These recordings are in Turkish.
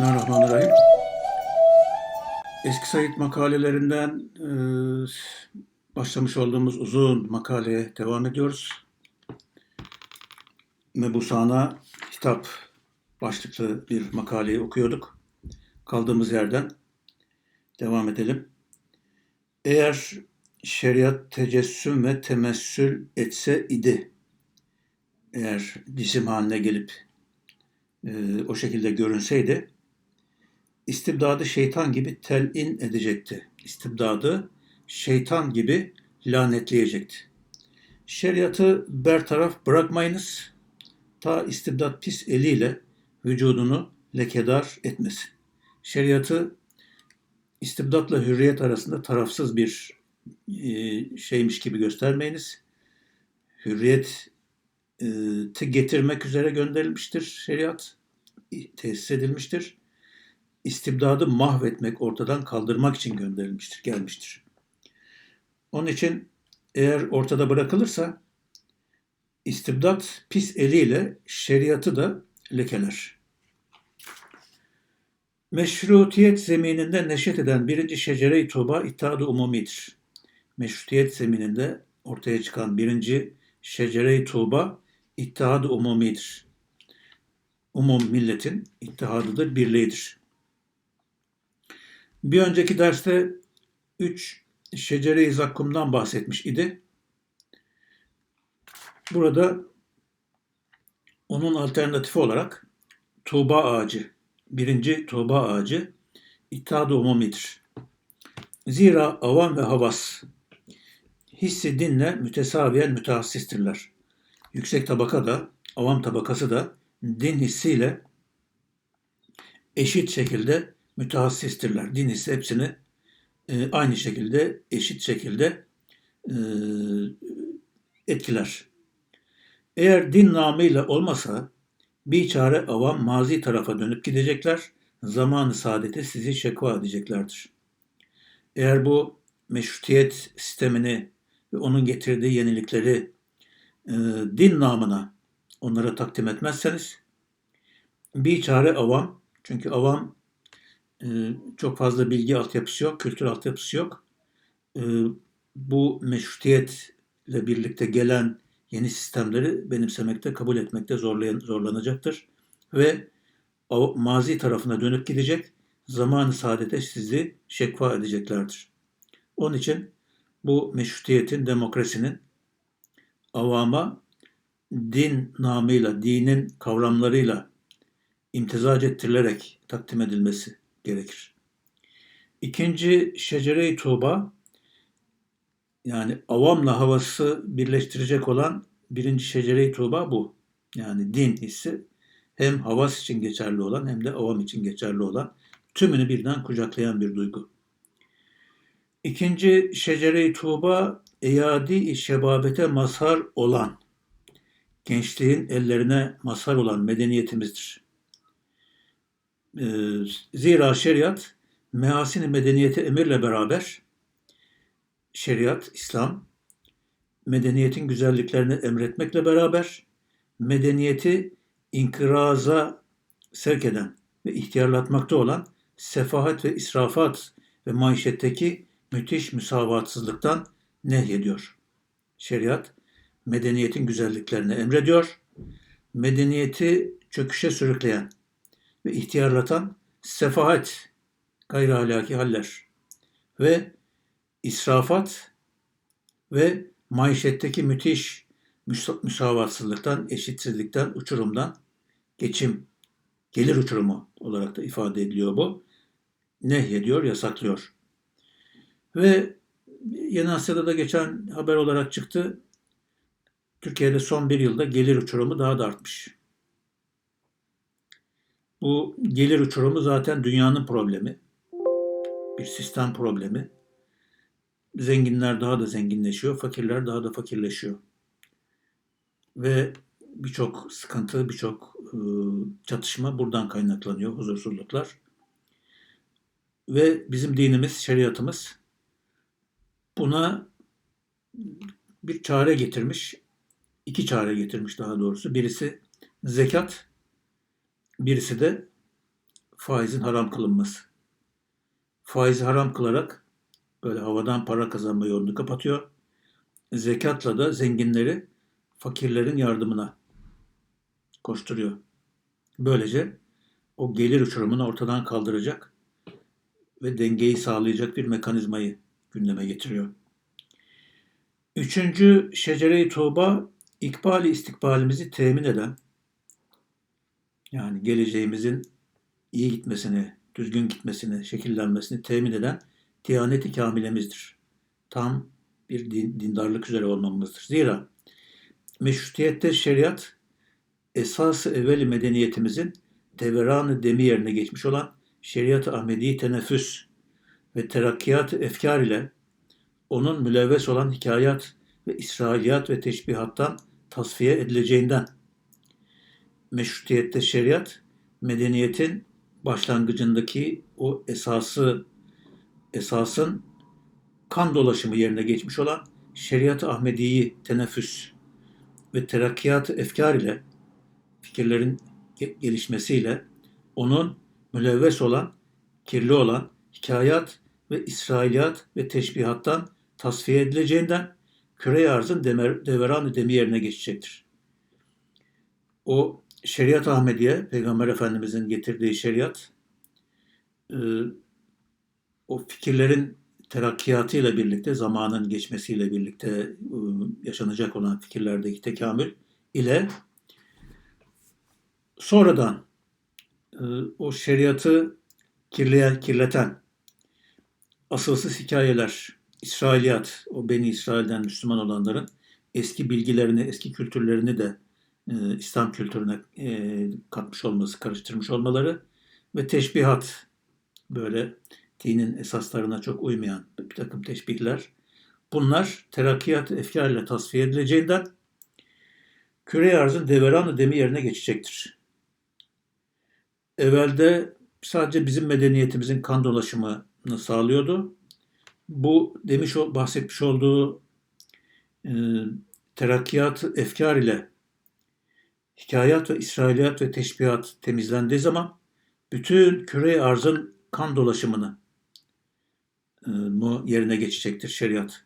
Bismillahirrahmanirrahim. Eski Sayit makalelerinden e, başlamış olduğumuz uzun makaleye devam ediyoruz. Mebusana kitap başlıklı bir makaleyi okuyorduk. Kaldığımız yerden devam edelim. Eğer şeriat tecessüm ve temessül etse idi, eğer cisim haline gelip e, o şekilde görünseydi, istibdadı şeytan gibi telin edecekti. İstibdadı şeytan gibi lanetleyecekti. Şeriatı bertaraf bırakmayınız, ta istibdat pis eliyle vücudunu lekedar etmesin. Şeriatı istibdatla hürriyet arasında tarafsız bir e, şeymiş gibi göstermeyiniz. Hürriyet e, getirmek üzere gönderilmiştir şeriat, tesis edilmiştir. İstibdadı mahvetmek, ortadan kaldırmak için gönderilmiştir, gelmiştir. Onun için eğer ortada bırakılırsa istibdat pis eliyle şeriatı da lekeler. Meşrutiyet zemininde neşet eden birinci şecere-i tuğba itaad umumidir. Meşrutiyet zemininde ortaya çıkan birinci şecere-i tuğba ittihad umumidir. Umum milletin ittihadıdır, birliğidir. Bir önceki derste üç şecere-i zakkumdan bahsetmiş idi. Burada onun alternatifi olarak tuğba ağacı, birinci tuğba ağacı ittihad umumidir. Zira avam ve havas hissi dinle mütesaviyen mütehassistirler yüksek tabaka da, avam tabakası da din hissiyle eşit şekilde mütehassistirler. Din hissi hepsini e, aynı şekilde, eşit şekilde e, etkiler. Eğer din namıyla olmasa bir çare avam mazi tarafa dönüp gidecekler, zamanı saadeti sizi şekva edeceklerdir. Eğer bu meşrutiyet sistemini ve onun getirdiği yenilikleri e, din namına onlara takdim etmezseniz bir çare avam çünkü avam çok fazla bilgi altyapısı yok, kültür altyapısı yok. E, bu meşrutiyetle birlikte gelen yeni sistemleri benimsemekte, kabul etmekte zorlayan, zorlanacaktır. Ve o mazi tarafına dönüp gidecek, zamanı saadete sizi şekva edeceklerdir. Onun için bu meşrutiyetin, demokrasinin avama din namıyla, dinin kavramlarıyla imtizac ettirilerek takdim edilmesi gerekir. İkinci şecere-i tuğba yani avamla havası birleştirecek olan birinci şecere-i tuğba bu. Yani din hissi hem havas için geçerli olan hem de avam için geçerli olan tümünü birden kucaklayan bir duygu. İkinci şecere-i tuğba eyadi şebabete mazhar olan, gençliğin ellerine mazhar olan medeniyetimizdir. Ee, zira şeriat, mehasini medeniyeti emirle beraber, şeriat, İslam, medeniyetin güzelliklerini emretmekle beraber, medeniyeti inkıraza sevk eden ve ihtiyarlatmakta olan sefahat ve israfat ve maişetteki müthiş müsavatsızlıktan nehyediyor. Şeriat medeniyetin güzelliklerini emrediyor. Medeniyeti çöküşe sürükleyen ve ihtiyarlatan sefahat, gayri ahlaki haller ve israfat ve maişetteki müthiş müsavatsızlıktan, eşitsizlikten, uçurumdan, geçim, gelir uçurumu olarak da ifade ediliyor bu. Nehyediyor, yasaklıyor. Ve Yeni Asya'da da geçen haber olarak çıktı. Türkiye'de son bir yılda gelir uçurumu daha da artmış. Bu gelir uçurumu zaten dünyanın problemi. Bir sistem problemi. Zenginler daha da zenginleşiyor, fakirler daha da fakirleşiyor. Ve birçok sıkıntı, birçok ıı, çatışma buradan kaynaklanıyor, huzursuzluklar. Ve bizim dinimiz, şeriatımız buna bir çare getirmiş. iki çare getirmiş daha doğrusu. Birisi zekat, birisi de faizin haram kılınması. Faizi haram kılarak böyle havadan para kazanma yolunu kapatıyor. Zekatla da zenginleri fakirlerin yardımına koşturuyor. Böylece o gelir uçurumunu ortadan kaldıracak ve dengeyi sağlayacak bir mekanizmayı gündeme getiriyor. Üçüncü şecere-i tuğba ikbali istikbalimizi temin eden yani geleceğimizin iyi gitmesini, düzgün gitmesini, şekillenmesini temin eden diyaneti kamilemizdir. Tam bir din, dindarlık üzere olmamızdır. Zira meşrutiyette şeriat esası evveli medeniyetimizin deveranı demi yerine geçmiş olan şeriat-ı Ahmedi teneffüs ve terakkiyat efkar ile onun mülevves olan hikayat ve İsrailiyat ve teşbihattan tasfiye edileceğinden meşrutiyette şeriat medeniyetin başlangıcındaki o esası esasın kan dolaşımı yerine geçmiş olan şeriat-ı Ahmedi'yi teneffüs ve terakkiyat efkar ile fikirlerin gelişmesiyle onun mülevves olan, kirli olan hikayat ve İsrailiyat ve teşbihattan tasfiye edileceğinden küre arzın deveran demi yerine geçecektir. O şeriat Ahmediye, Peygamber Efendimizin getirdiği şeriat, e, o fikirlerin terakkiyatıyla birlikte, zamanın geçmesiyle birlikte e, yaşanacak olan fikirlerdeki tekamül ile sonradan e, o şeriatı kirleyen, kirleten asılsız hikayeler, İsrailiyat, o Beni İsrail'den Müslüman olanların eski bilgilerini, eski kültürlerini de e, İslam kültürüne e, katmış olması, karıştırmış olmaları ve teşbihat, böyle dinin esaslarına çok uymayan bir takım teşbihler. Bunlar terakkiyat efkarıyla tasfiye edileceğinden küre arzın deveranı demi yerine geçecektir. Evvelde sadece bizim medeniyetimizin kan dolaşımını sağlıyordu. Bu demiş bahsetmiş olduğu e, terakkiyat efkar ile hikayat ve İsrailiyat ve teşbihat temizlendiği zaman bütün küre arzın kan dolaşımını e, mu yerine geçecektir şeriat.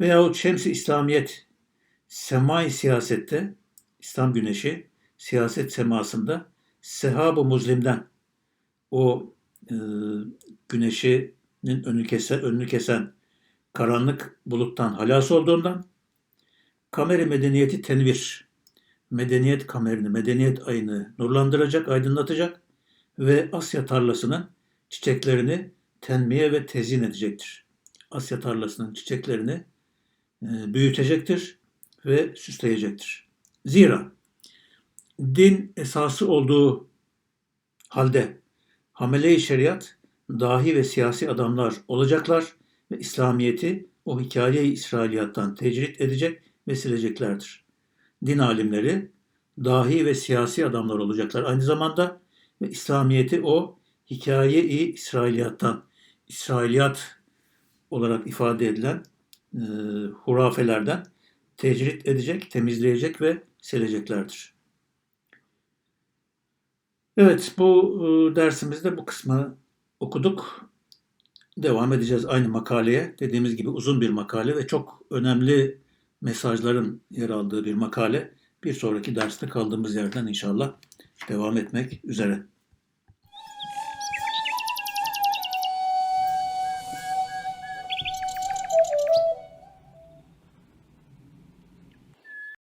Veyahut şems İslamiyet semai siyasette İslam güneşi siyaset semasında sehab-ı muzlimden o e, güneşinin önünü kesen, önünü kesen karanlık buluttan halas olduğundan kameri medeniyeti tenvir medeniyet kamerini, medeniyet ayını nurlandıracak, aydınlatacak ve Asya tarlasının çiçeklerini tenmiye ve tezyin edecektir. Asya tarlasının çiçeklerini e, büyütecektir ve süsleyecektir. Zira din esası olduğu halde hamele-i şeriat dahi ve siyasi adamlar olacaklar ve İslamiyet'i o hikaye-i İsrailiyattan tecrit edecek ve sileceklerdir. Din alimleri dahi ve siyasi adamlar olacaklar. Aynı zamanda İslamiyet'i o hikaye-i İsrailiyattan, İsrailiyat olarak ifade edilen e, hurafelerden tecrit edecek, temizleyecek ve sileceklerdir. Evet, bu e, dersimizde bu kısmı okuduk. Devam edeceğiz aynı makaleye. Dediğimiz gibi uzun bir makale ve çok önemli mesajların yer aldığı bir makale. Bir sonraki derste kaldığımız yerden inşallah devam etmek üzere.